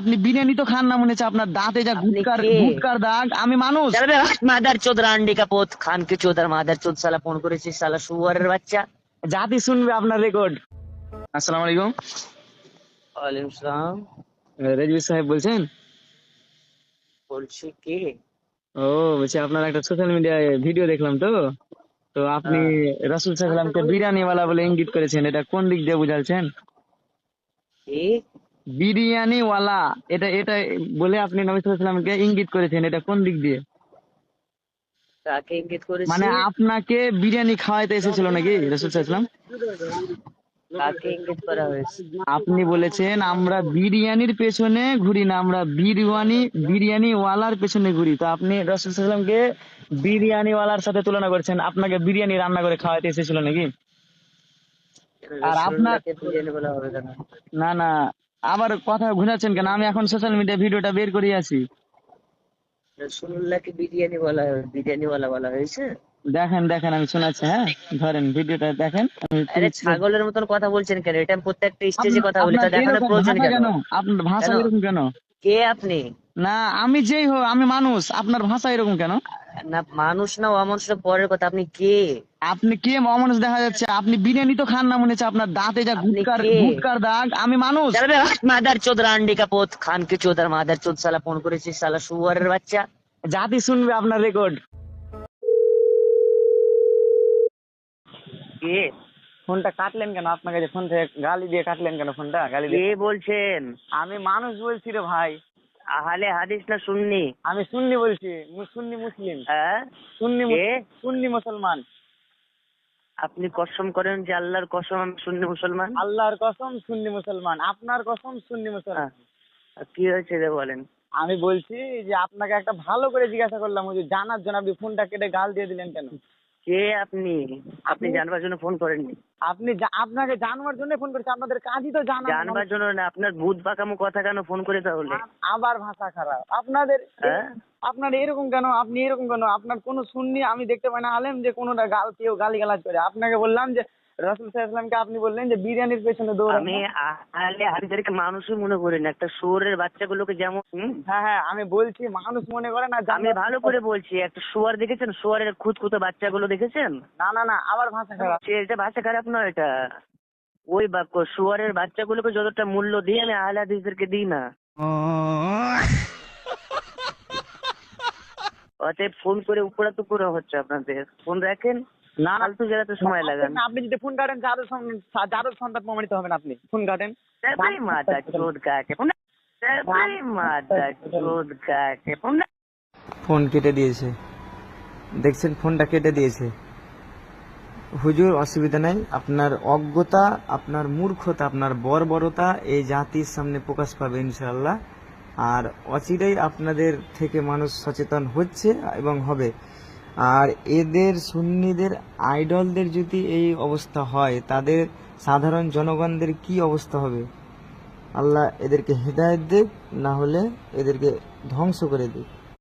আপনি বিরিয়ানি তো খান না মনে হচ্ছে আপনার দাঁতে যা গুটকার গুটকার দাগ। আমি মানুষ। মাদার চোদ রান্ডি কাপত খান কে চোদার মাদার চোদ সালা ফোন করেছিস সালা শুয়ারের বাচ্চা। জাতি শুনবে আপনার রেকর্ড আসসালামু আলাইকুম। ওয়ালাইকুম সালাম। রেজবি সাহেব বলছেন? বলছি কে? ও বলছি আপনার একটা সোশ্যাল মিডিয়ায় ভিডিও দেখলাম তো। তো আপনি রাসুল সাল্লামকে বিরিয়ানি ওয়ালা বলে ইঙ্গিত করেছেন এটা কোন দিক দিয়ে বুঝাচ্ছেন? কে? বিরিয়ানি ওয়ালা এটা এটা বলে আপনি নবী সাল্লামকে ইঙ্গিত করেছেন এটা কোন দিক দিয়ে? কাকে ইঙ্গিত করেছি? মানে আপনাকে বিরিয়ানি খাওয়াইতে এসেছিল নাকি রসুল সাল্লাম কাকে ইঙ্গিত করা হয়েছে? আপনি বলেছেন আমরা বিরিয়ানির পেছনে ঘুরি না আমরা বিরিয়ানি বিরিয়ানি ওয়ালার পেছনে ঘুরি। তো আপনি রসুল সাল্লামকে বিরিয়ানি ওয়ালার সাথে তুলনা করছেন আপনাকে বিরিয়ানি রান্না করে খাওয়াইতে এসেছিল নাকি? আর আপনার- না না আবার কথা ঘুরাচ্ছেন কেন? আমি এখন সোশ্যাল মিডিয়া ভিডিওটা বের করে আছি। রসুল্লাহকে বিরিয়ানি বলা হয়? বিরিয়ানি বলা বলা হয়েছে? দেখেন দেখেন আমি শোনাচ্ছি হ্যাঁ? ধরেন ভিডিওটা দেখেন। আরে ছাগলের মতন কথা বলছেন কেন? এটা প্রত্যেকটা স্টেজে কথা বলি তা দেখানোর প্রয়োজন কেন? আপনার ভাষা? এরকম কেন? কে আপনি? না আমি যেই হোক আমি মানুষ। আপনার ভাষা এরকম কেন? না মানুষ না অমানুষ পরের কথা। আপনি কে? আপনি কে? অমানুষ দেখা যাচ্ছে। আপনি বিরিয়ানি তো খান না মনে হচ্ছে আপনার দাঁতে যা গুটকার? গুটকার দাগ। আমি মানুষ। মাদার চোদ রান্ডি কাপত খান কে চোদার মাদার চোদ সালা ফোন করেছিস সালা শুয়ারের বাচ্চা। জাতি শুনবে আপনার রেকর্ড কে? ফোনটা কাটলেন কেন? আপনার কাছে ফোন থেকে গালি দিয়ে কাটলেন কেন ফোনটা? গালি দিয়ে বলছেন? আমি মানুষ বলছি রে ভাই। আহলে হাদিস না শুননি আমি সুন্নি বলছি সুন্নি মুসলিম। হ্যাঁ? সুন্নি সুন্নি মুসলমান। আপনি কসম করেন যে আল্লাহর কসম আমি শুননি মুসলমান? আল্লাহর কসম সুন্নি মুসলমান আপনার কসম সুন্নি মুসলমান। কি হয়েছে রে বলেন? আমি বলছি যে আপনাকে একটা ভালো করে জিজ্ঞাসা করলাম ওই যে জানার জন্য আপনি ফোনটা কেটে গাল দিয়ে দিলেন কেন? কে আপনি? আপনি জানবার জন্য ফোন করেননি। আপনি আপনাকে জানবার জন্য ফোন করেছি আপনাদের কাজই তো জানা জানবার জন্য না আপনার ভূত বাঁকামো কথা কেন ফোন করে তাহলে? আবার ভাষা খারাপ। আপনাদের হ্যাঁ? আপনার এরকম কেন? আপনি এরকম কেন? আপনার কোনো শুননি আমি দেখতে পাই না আলেম যে কোনোটা গাল কেউ গালি গালাজ করে। আপনাকে বললাম যে রসুল সাল্লামকে আপনি বললেন যে বিরিয়ানির পেছনে দৌড়ান। আমি আহলে হাদিসদেরকে মানুষই মনে করি না একটা শুয়োরের বাচ্চাগুলোকে যেমন হ্যাঁ হ্যাঁ আমি বলছি মানুষ মনে করে না আমি ভালো করে বলছি একটা শুয়ার দেখেছেন? শুয়ারের খুঁতখুঁতে বাচ্চাগুলো দেখেছেন? না না না আবার ভাষা খারাপ। এটা ভাষা খারাপ নয় এটা। ওই বাক্য শুয়ারের বাচ্চাগুলোকে যতটা মূল্য দিই আমি আহলে হাদিসদেরকে দিই না। অতএব ফোন করে উপরে তো পুরো হচ্ছে আপনাদের। ফোন রাখেন। না না ফালতু জায়গাতে সময় লাগান আপনি যদি ফোন কাটেন যাদের যাদের সন্তান প্রমাণিত হবেন আপনি। ফোন কাটেন। মাথা চোদ কাকে। মাথা চোদ কাকে। ফোন কেটে দিয়েছে। দেখছেন ফোনটা কেটে দিয়েছে। হুজুর অসুবিধা নাই। আপনার অজ্ঞতা আপনার মূর্খতা আপনার বর্বরতা এই জাতির সামনে প্রকাশ পাবে ইনশাল্লাহ আর অচিরেই আপনাদের থেকে মানুষ সচেতন হচ্ছে এবং হবে। আর এদের সুন্নিদের, আইডলদের যদি এই অবস্থা হয়, তাদের সাধারণ জনগণদের কি অবস্থা হবে? আল্লাহ এদেরকে হেদায়েত দেখ না হলে এদেরকে ধ্বংস করে দিক।